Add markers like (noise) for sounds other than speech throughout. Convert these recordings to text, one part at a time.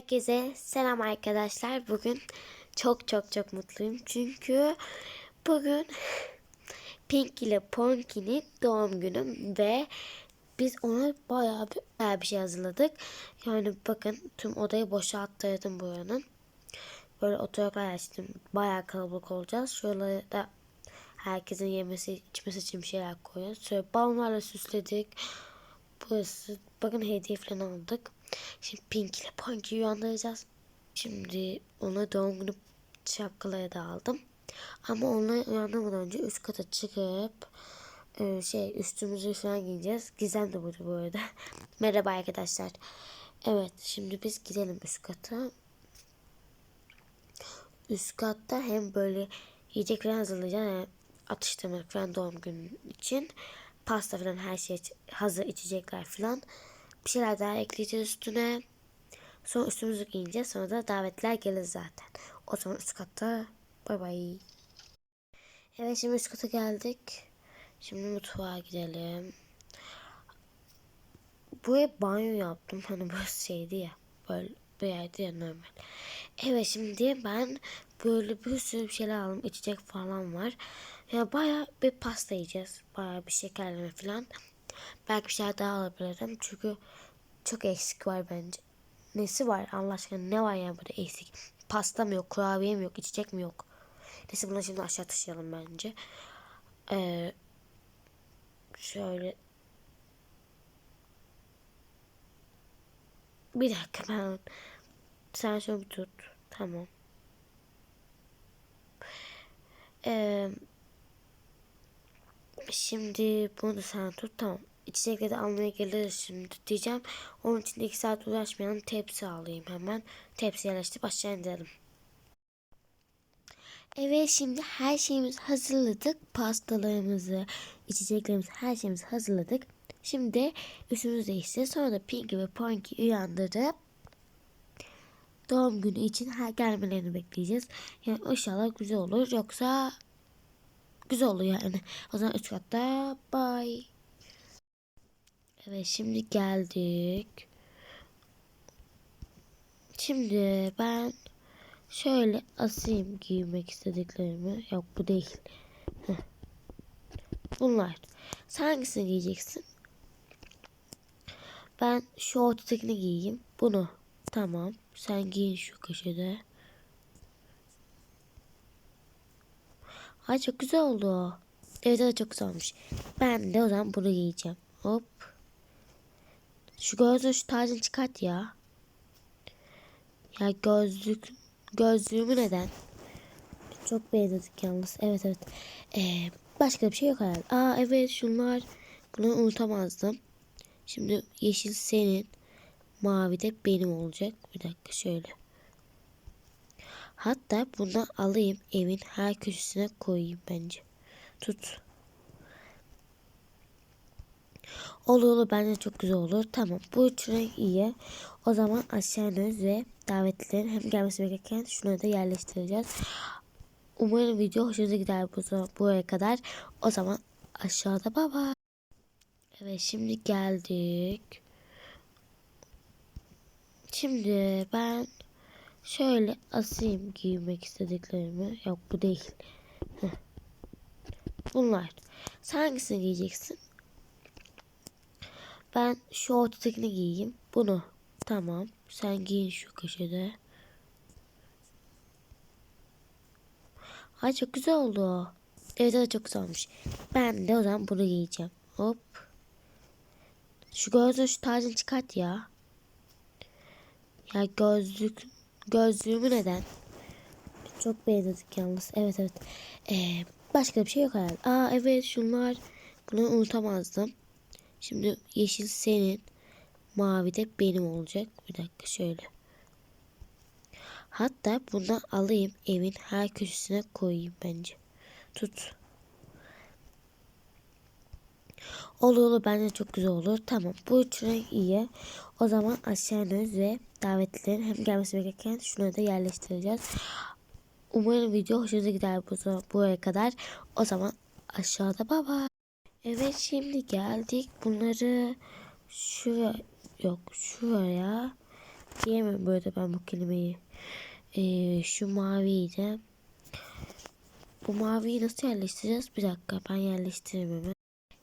Herkese selam arkadaşlar. Bugün çok çok çok mutluyum. Çünkü bugün Pink ile Ponky'nin doğum günü ve biz ona bayağı bir, bayağı bir şey hazırladık. Yani bakın tüm odayı boşalttırdım buranın. Böyle oturaklar açtım. Bayağı kalabalık olacağız. De herkesin yemesi içmesi için bir şeyler koyuyoruz. Şöyle balonlarla süsledik. Burası bakın hediye falan aldık. Şimdi Pink ile Punky'yi uyandıracağız. Şimdi ona doğum günü şapkaları da aldım. Ama onları uyandırmadan önce üst kata çıkıp e, şey üstümüzü falan giyeceğiz. Gizem de burada bu arada. (laughs) Merhaba arkadaşlar. Evet şimdi biz gidelim üst kata. Üst katta hem böyle yiyecek falan hazırlayacağız. Yani atıştırmalık falan doğum günü için. Pasta falan her şey hazır içecekler falan. Bir şeyler daha ekleyeceğiz üstüne. Sonra üstümüzü giyineceğiz. Sonra da davetler gelir zaten. O zaman üst katta bay bay. Evet şimdi üst kata geldik. Şimdi mutfağa gidelim. Buraya banyo yaptım. Hani böyle şeydi ya. Böyle bir yerde ya normal. Evet şimdi ben böyle bir sürü bir şeyler aldım. İçecek falan var. Ya baya bir pasta yiyeceğiz. Baya bir şekerleme falan. Belki bir şeyler daha alabilirim. Çünkü çok eksik var bence. Nesi var Allah aşkına ne var yani burada eksik? Pasta mı yok, kurabiye mi yok, içecek mi yok? Neyse bunu şimdi aşağı taşıyalım bence. Ee, şöyle bir dakika ben sen şunu bir tut. Tamam. Ee, şimdi bunu sen tut. Tamam. İçecekleri almaya geliriz şimdi diyeceğim. Onun için de 2 saat uğraşmayalım. Tepsi alayım hemen. Tepsi yerleştirip aşağı indirelim. Evet şimdi her şeyimizi hazırladık. Pastalarımızı, içeceklerimizi, her şeyimizi hazırladık. Şimdi üstümüzü değiştireceğiz. Sonra da Pinky ve Ponky uyandırıp doğum günü için her gelmelerini bekleyeceğiz. Yani inşallah güzel olur. Yoksa güzel olur yani. O zaman üç katta bye. Evet şimdi geldik. Şimdi ben şöyle asayım giymek istediklerimi. Yok bu değil. Bunlar. Sen hangisini giyeceksin? Ben şu ortadakini giyeyim. Bunu. Tamam. Sen giyin şu köşede. Ay çok güzel oldu. Evet evet çok güzel olmuş. Ben de o zaman bunu giyeceğim. Hop. Şu gözlüğü şu tacını çıkart ya. Ya gözlük gözlüğümü neden? Çok beğendik yalnız. Evet evet. Ee, başka bir şey yok herhalde. Aa evet şunlar. Bunu unutamazdım. Şimdi yeşil senin. Mavi de benim olacak. Bir dakika şöyle. Hatta bunu alayım evin her köşesine koyayım bence. Tut. Olur olur bence çok güzel olur. Tamam bu üç renk iyi. O zaman aşağı ve davetlilerin hem gelmesi beklenen şunları da yerleştireceğiz. Umarım video hoşunuza gider bu buraya kadar. O zaman aşağıda baba. Evet şimdi geldik. Şimdi ben şöyle asayım giymek istediklerimi. Yok bu değil. Bunlar. Sen hangisini giyeceksin? Ben şu ortadakini giyeyim. Bunu. Tamam. Sen giyin şu köşede. Ay çok güzel oldu. Evet evet çok güzel olmuş. Ben de o zaman bunu giyeceğim. Hop. Şu gözlüğü şu tacını çıkart ya. Ya gözlük gözlüğümü neden? Çok beğendik yalnız. Evet evet. Ee, başka bir şey yok herhalde. Aa evet şunlar. Bunu unutamazdım. Şimdi yeşil senin. Mavi de benim olacak. Bir dakika şöyle. Hatta bunu alayım evin her köşesine koyayım bence. Tut. Olur olur bence çok güzel olur. Tamam bu üç renk iyi. O zaman aşağı ve davetlilerin hem gelmesi beklenen şunları da yerleştireceğiz. Umarım video hoşunuza gider bu buraya kadar. O zaman aşağıda baba. Evet şimdi geldik. Bunları şuraya yok şuraya diyemem böyle ben bu kelimeyi. Ee, şu maviyi de bu maviyi nasıl yerleştireceğiz? Bir dakika ben yerleştireyim hemen.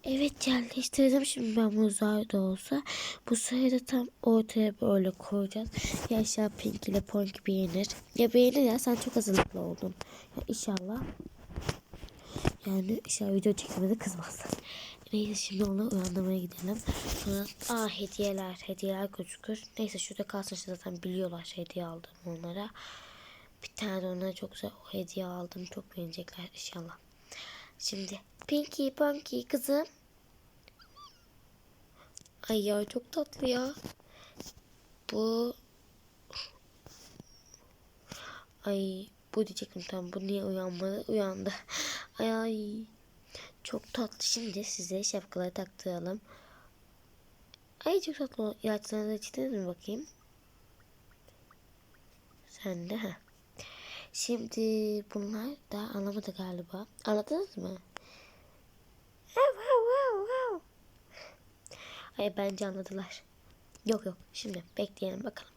Evet yerleştirdim şimdi ben bu da olsa. Bu sayıda tam ortaya böyle koyacağız. Ya aşağı pink ile ponk beğenir. Ya beğenir ya sen çok hazırlıklı oldun. Ya inşallah. Yani inşallah video çekmede kızmazsın. Neyse şimdi onu uyandırmaya gidelim. Sonra aa hediyeler. Hediyeler gözükür. Neyse şurada kalsın işte zaten biliyorlar hediye aldım onlara. Bir tane de onlara çok güzel o hediye aldım. Çok beğenecekler inşallah. Şimdi Pinky Punky kızım. Ay ya çok tatlı ya. Bu Ay bu diyecektim tam bu niye uyanmadı uyandı. (laughs) Ay ay çok tatlı şimdi size şapkaları taktıralım. Ay çok tatlı ilaçlarınızı içtiniz mi bakayım? Sen de ha. Şimdi bunlar daha anlamadı galiba. Anladınız mı? Ay bence anladılar. Yok yok şimdi bekleyelim bakalım.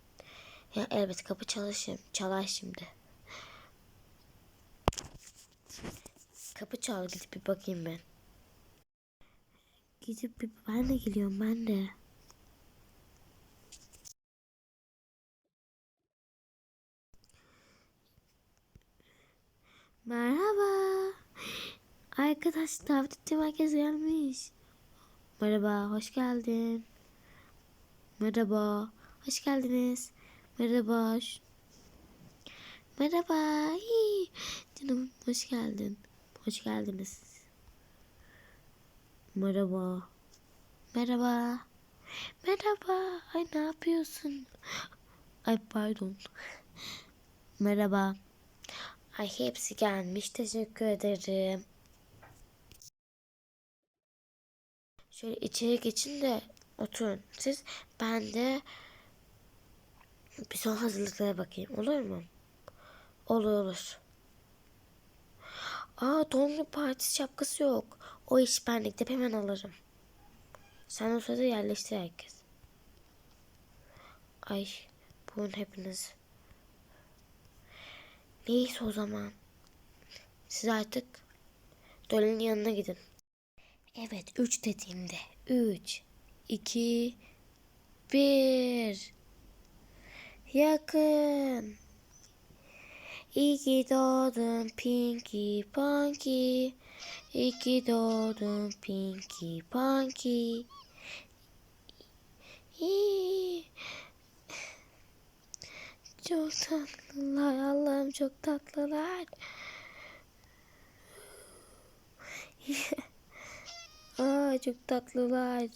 Ya elbet kapı çalışır, çalar şimdi. Kapı çal gidip bir bakayım ben. Gidip bir ben de geliyorum ben de. Merhaba. Arkadaş davet ettiğim herkes gelmiş. Merhaba, hoş geldin. Merhaba, hoş geldiniz. Merhaba. Merhaba. Hii. Canım, hoş geldin. Hoş geldiniz. Merhaba. Merhaba. Merhaba. Ay ne yapıyorsun? Ay pardon. Merhaba. Ay hepsi gelmiş. Teşekkür ederim. Şöyle içeri geçin de oturun. Siz ben de bir son hazırlıklara bakayım. Olur mu? Olur olur. Aa doğum günü partisi şapkası yok. O iş bende gidip hemen alırım. Sen o sırada yerleştir herkes. Ay bugün hepiniz. Neyse o zaman. Siz artık Dole'nin yanına gidin. Evet 3 dediğimde 3, 2, 1. Yakın. İyi ki doğdun Pinky Punky. İyi ki doğdun Pinky Punky. Çok tatlılar Allah'ım çok tatlılar. (laughs) Aa çok tatlılar.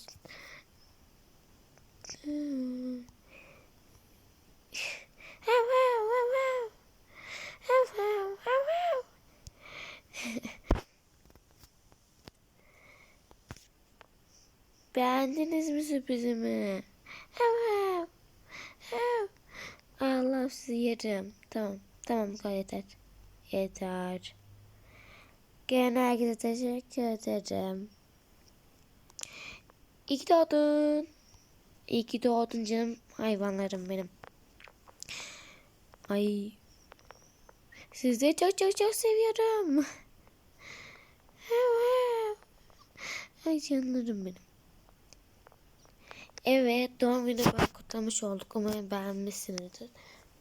Beğendiniz mi sürprizimi? Allah sizi yerim. Tamam. Tamam yeter. Yeter. Gene herkese teşekkür ederim. İyi ki doğdun. İyi ki doğdun canım hayvanlarım benim. Ay. Sizleri çok çok çok seviyorum. (laughs) Ay canlarım benim. Evet doğum günü böyle kutlamış olduk. Umarım beğenmişsinizdir.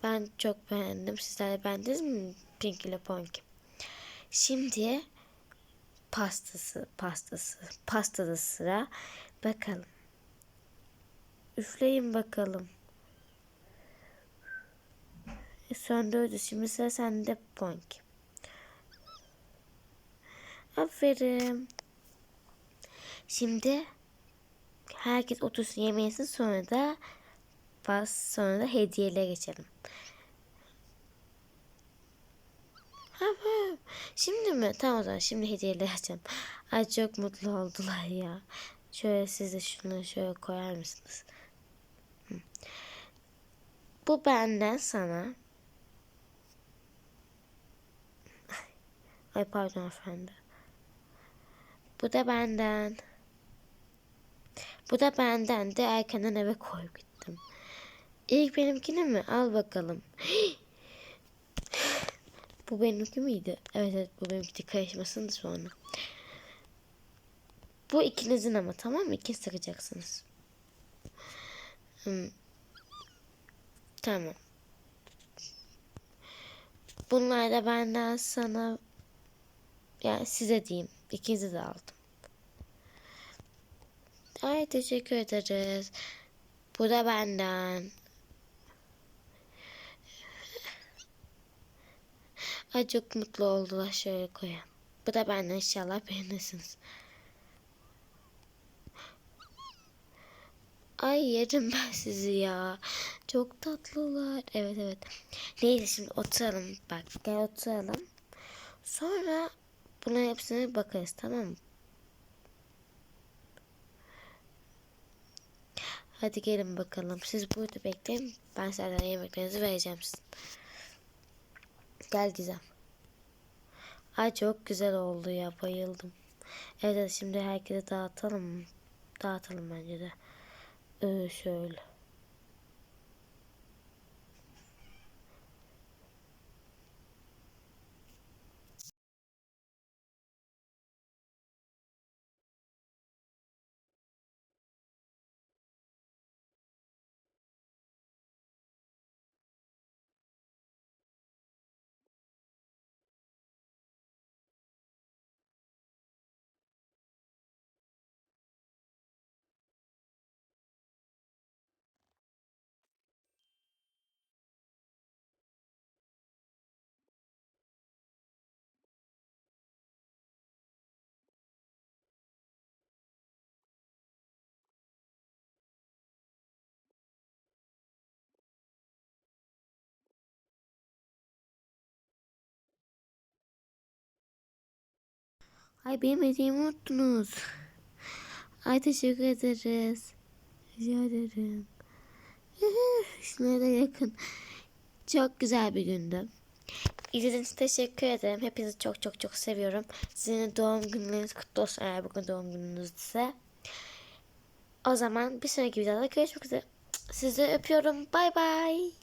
Ben çok beğendim. Sizler de beğendiniz mi Pink ile Ponky? Şimdi pastası, pastası, pastada sıra. Bakalım. Üfleyin bakalım. E, söndürdü. Şimdi sıra sende Ponky. Aferin. Şimdi herkes otursun yemeğini sonra da bas sonra da hediyelere geçelim. Şimdi mi? Tamam o zaman şimdi hediyeleri açacağım. Ay çok mutlu oldular ya. Şöyle siz de şunu şöyle koyar mısınız? Bu benden sana. Ay pardon efendi. Bu da benden. Bu da benden de erkenden eve koyup gittim. İlk benimkini mi? Al bakalım. (gasps) bu benimki miydi? Evet evet bu benimki karışmasın sonra. Bu ikinizin ama tamam mı? İkiniz takacaksınız. Hmm. Tamam. Bunlar da benden sana yani size diyeyim. İkinizi de aldım. Ay teşekkür ederiz. Bu da benden. Ay çok mutlu oldular şöyle koyayım. Bu da benden inşallah beğenirsiniz. Ay yerim ben sizi ya. Çok tatlılar. Evet evet. Neyse şimdi oturalım. Bak gel oturalım. Sonra bunların hepsine bakarız tamam mı? Hadi gelin bakalım. Siz burada bekleyin. Ben sizden yemeklerinizi vereceğim size. Gel Gizem. Ay çok güzel oldu ya. Bayıldım. Evet şimdi herkese dağıtalım? Dağıtalım bence de. Ee, şöyle. Ay benim hediyemi unuttunuz. Ay teşekkür ederiz. Rica ederim. (laughs) Şunlara da yakın. Çok güzel bir gündü. İzlediğiniz için teşekkür ederim. Hepinizi çok çok çok seviyorum. Sizin doğum günleriniz kutlu olsun eğer bugün doğum gününüzse. O zaman bir sonraki videoda görüşmek üzere. Sizi öpüyorum. Bay bay.